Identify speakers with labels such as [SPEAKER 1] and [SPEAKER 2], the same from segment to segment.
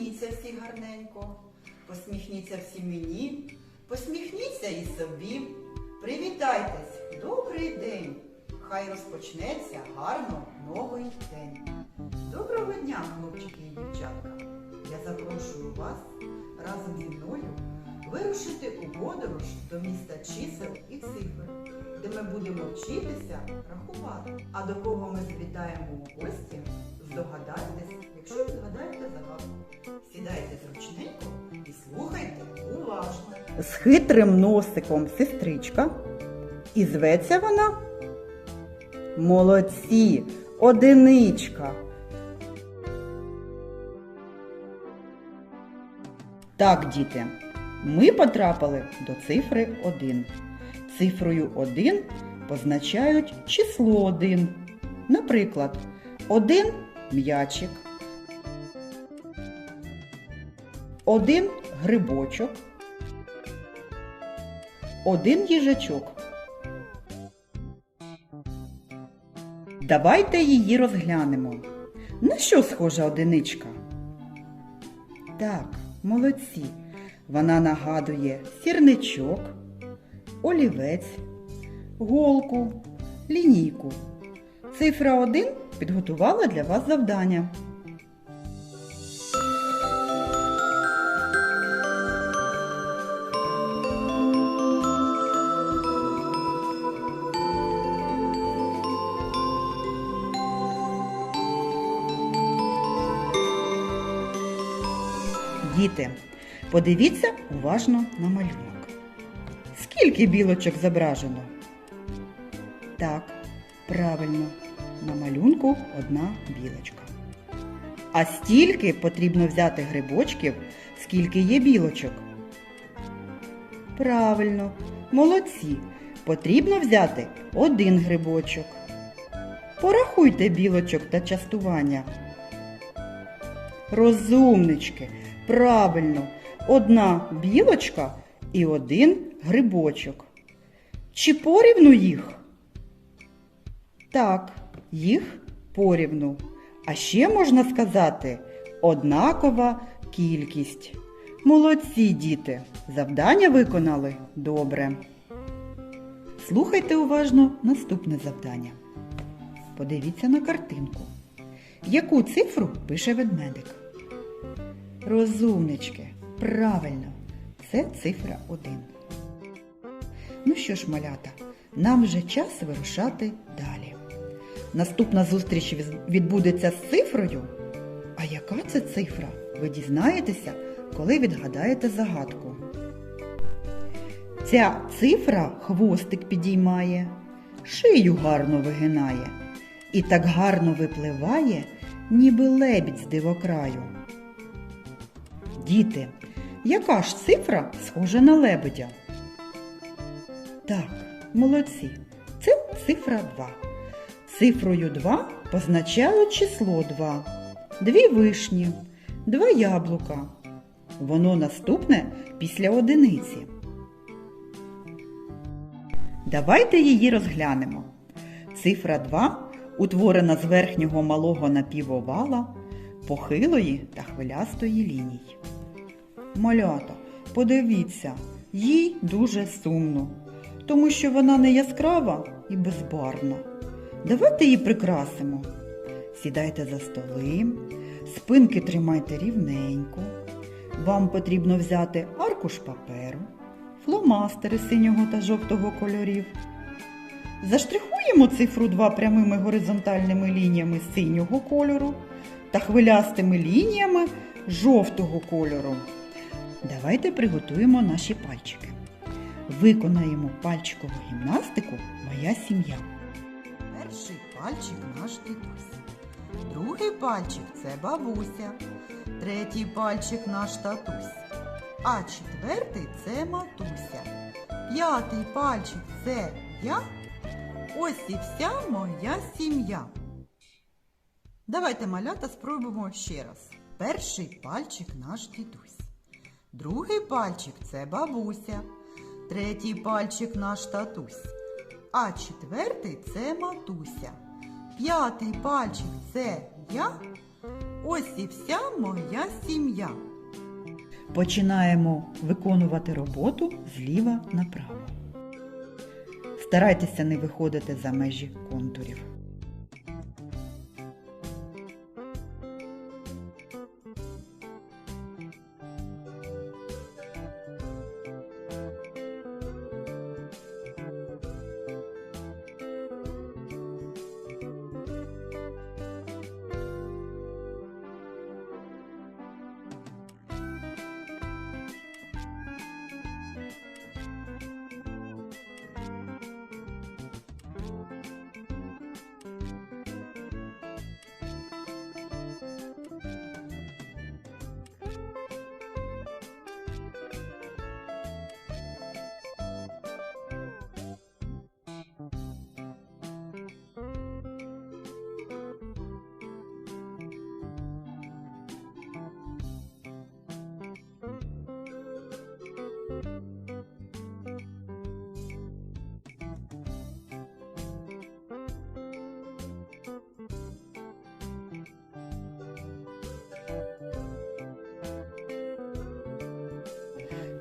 [SPEAKER 1] Посміхніться всі гарненько, посміхніться всі мені, посміхніться і собі. Привітайтесь, добрий день! Хай розпочнеться гарно новий день. Доброго дня, хлопчики і дівчатка! Я запрошую вас разом зі мною вирушити у подорож до міста чисел і цифр, де ми будемо вчитися рахувати. А до кого ми завітаємо у гості, здогадайтесь, якщо ви згадаєте загадку. Сідайте зручненько і слухайте уважно.
[SPEAKER 2] з хитрим носиком сестричка. І зветься вона Молодці, одиничка. Так, діти, ми потрапили до цифри 1. Цифрою 1 позначають число 1. Наприклад, 1 м'ячик, 1 грибочок, один їжачок. Давайте її розглянемо. На що схожа одиничка? Так, молодці. Вона нагадує сірничок, олівець, голку, лінійку. Цифра 1 підготувала для вас завдання. Діти, подивіться уважно на малюнок. Скільки білочок зображено? Так, правильно, на малюнку одна білочка. А стільки потрібно взяти грибочків, скільки є білочок? Правильно, молодці. Потрібно взяти один грибочок. Порахуйте білочок та частування. Розумнички, правильно, одна білочка і один грибочок. Чи порівну їх? Так, їх порівну. А ще можна сказати однакова кількість. Молодці діти, завдання виконали добре. Слухайте уважно наступне завдання. Подивіться на картинку. Яку цифру пише ведмедик? Розумнички, правильно, це цифра 1. Ну що ж, малята, нам вже час вирушати далі. Наступна зустріч відбудеться з цифрою. А яка це цифра? Ви дізнаєтеся, коли відгадаєте загадку. Ця цифра хвостик підіймає, шию гарно вигинає і так гарно випливає, ніби лебідь з дивокраю. Діти, яка ж цифра схожа на лебедя? Так, молодці. Це цифра 2. Цифрою 2 позначають число 2. Дві вишні, два яблука. Воно наступне після одиниці. Давайте її розглянемо. Цифра 2 утворена з верхнього малого напівовала, похилої та хвилястої ліній. Малята, подивіться, їй дуже сумно, тому що вона не яскрава і безбарвна. Давайте її прикрасимо. Сідайте за столи, спинки тримайте рівненько. Вам потрібно взяти аркуш паперу, фломастери синього та жовтого кольорів. Заштрихуємо цифру 2 прямими горизонтальними лініями синього кольору та хвилястими лініями жовтого кольору. Давайте приготуємо наші пальчики. Виконаємо пальчикову гімнастику Моя сім'я.
[SPEAKER 1] Перший пальчик наш дідусь. Другий пальчик це бабуся. Третій пальчик наш татусь. А четвертий це матуся. П'ятий пальчик це я. Ось і вся моя сім'я. Давайте малята спробуємо ще раз. Перший пальчик наш дідусь. Другий пальчик це бабуся. Третій пальчик наш татусь. А четвертий це матуся. П'ятий пальчик це я. ось і вся моя сім'я.
[SPEAKER 2] Починаємо виконувати роботу зліва направо. Старайтеся не виходити за межі контурів.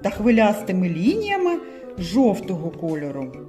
[SPEAKER 2] Та хвилястими лініями жовтого кольору.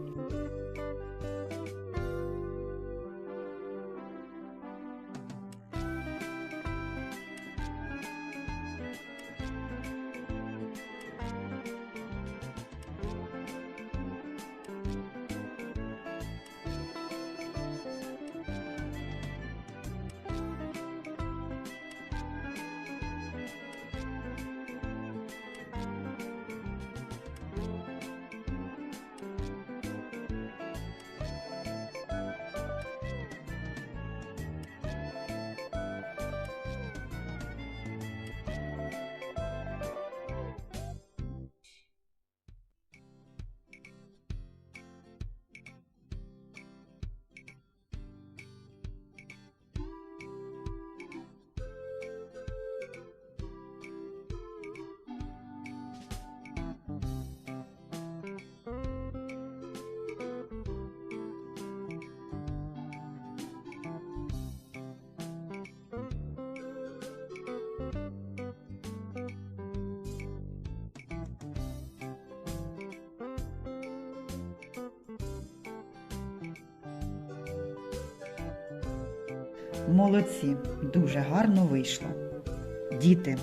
[SPEAKER 2] Молодці, дуже гарно вийшло. Діти,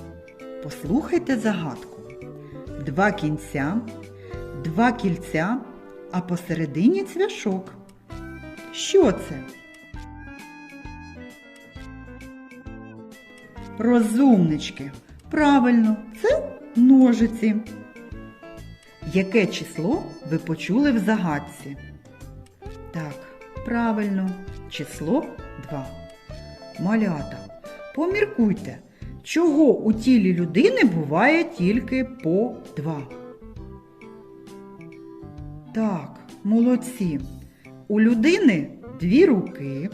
[SPEAKER 2] послухайте загадку. Два кінця, два кільця, а посередині цвяшок. Що це? Розумнички. Правильно, це ножиці. Яке число ви почули в загадці? Так, правильно, число 2. Малята, поміркуйте, чого у тілі людини буває тільки по два. Так, молодці. У людини дві руки,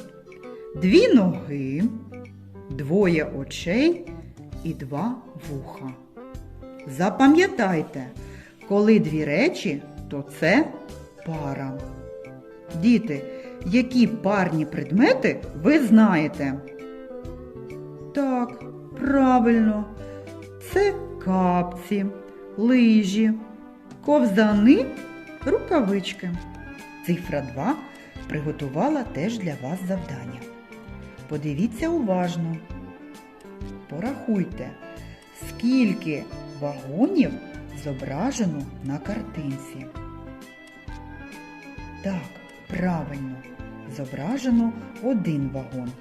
[SPEAKER 2] дві ноги, двоє очей і два вуха. Запам'ятайте, коли дві речі, то це пара. Діти, які парні предмети ви знаєте? Так, правильно. Це капці, лижі, ковзани, рукавички. Цифра 2 приготувала теж для вас завдання. Подивіться уважно. Порахуйте, скільки вагонів зображено на картинці. Так, правильно, зображено один вагон.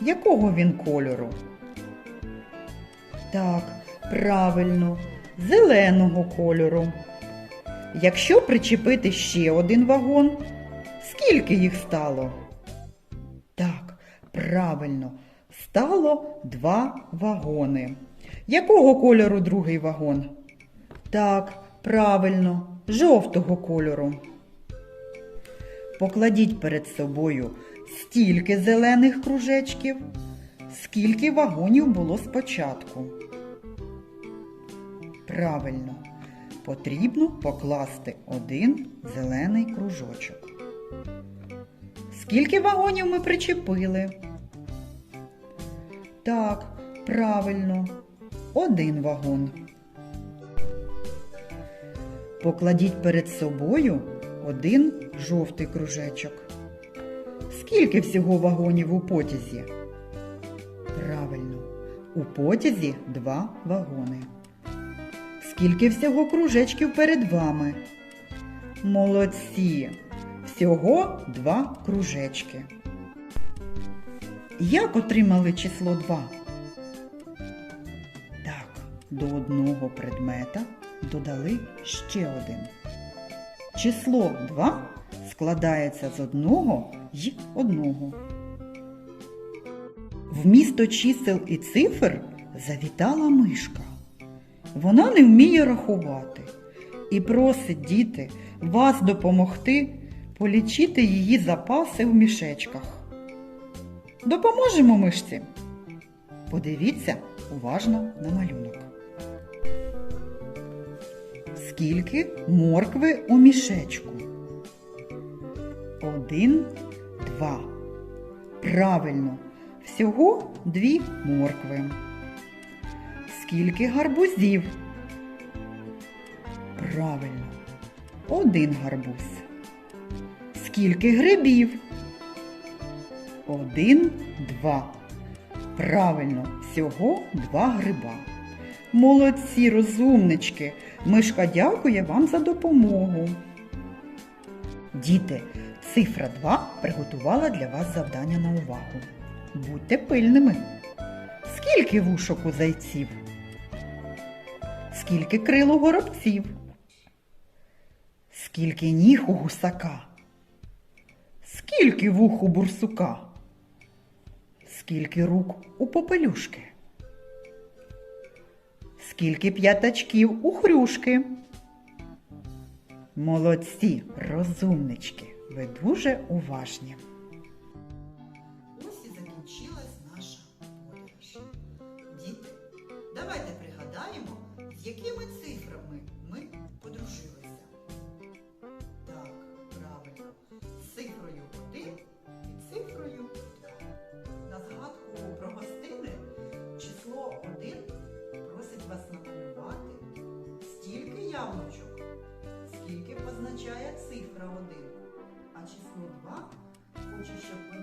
[SPEAKER 2] Якого він кольору? Так, правильно, зеленого кольору. Якщо причепити ще один вагон, скільки їх стало? Так, правильно, стало два вагони. Якого кольору другий вагон? Так, правильно, жовтого кольору. Покладіть перед собою стільки зелених кружечків, скільки вагонів було спочатку. Правильно, потрібно покласти один зелений кружочок. Скільки вагонів ми причепили? Так, правильно. Один вагон. Покладіть перед собою один жовтий кружечок. Скільки всього вагонів у потязі? Правильно, у потязі два вагони. Скільки всього кружечків перед вами? Молодці! Всього два кружечки. Як отримали число 2? Так, до одного предмета додали ще один. Число 2 складається з одного й одного. В місто чисел і цифр завітала мишка. Вона не вміє рахувати і просить діти вас допомогти полічити її запаси в мішечках. Допоможемо мишці. Подивіться уважно на малюнок. Скільки моркви у мішечку? Один, два. Правильно, всього дві моркви. Скільки гарбузів? Правильно, один гарбуз. Скільки грибів? Один, два. Правильно, всього два гриба. Молодці, розумнички. Мишка дякує вам за допомогу. Діти, цифра 2 приготувала для вас завдання на увагу. Будьте пильними. Скільки вушок у зайців? Скільки крил у горобців? Скільки ніг у гусака? Скільки вух у бурсука? Скільки рук у попелюшки? Скільки п'ятачків у хрюшки? Молодці, розумнички, ви дуже уважні.
[SPEAKER 1] Ось і закінчилась наша подорож. Діти, давайте пригадаємо, з якими цифрами ми подружилися. Так, правильно, з цифрою 1 і цифрою 2. На згадку про гостини число 1 просить вас намалювати стільки яблучок, скільки позначає цифра 1. А число 2 Хочу, щоб ви